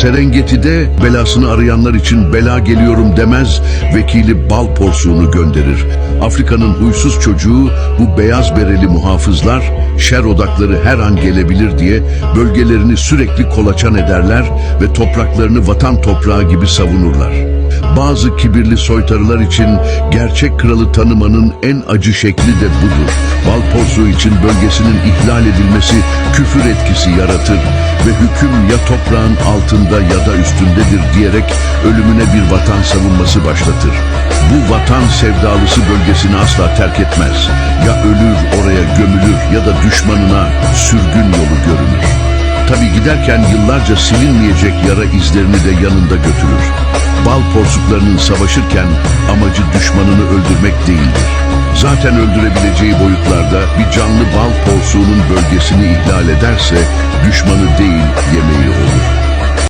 Serengeti'de belasını arayanlar için bela geliyorum demez, vekili bal porsuğunu gönderir. Afrika'nın huysuz çocuğu bu beyaz bereli muhafızlar, şer odakları her an gelebilir diye bölgelerini sürekli kolaçan ederler ve topraklarını vatan toprağı gibi savunurlar. Bazı kibirli soytarılar için gerçek kralı tanımanın en acı şekli de budur. Bal porsuğu için bölgesinin ihlal edilmesi küfür etkisi yaratır ve hüküm ya toprağın altında ya da üstündedir diyerek ölümüne bir vatan savunması başlatır. Bu vatan sevdalısı bölgesini asla terk etmez. Ya ölür oraya gömülür ya da düşmanına sürgün yolu görünür. Tabi giderken yıllarca silinmeyecek yara izlerini de yanında götürür. Bal porsuklarının savaşırken amacı düşmanını öldürmek değildir. Zaten öldürebileceği boyutlarda bir canlı bal porsuğunun bölgesini ihlal ederse düşmanı değil yemeği.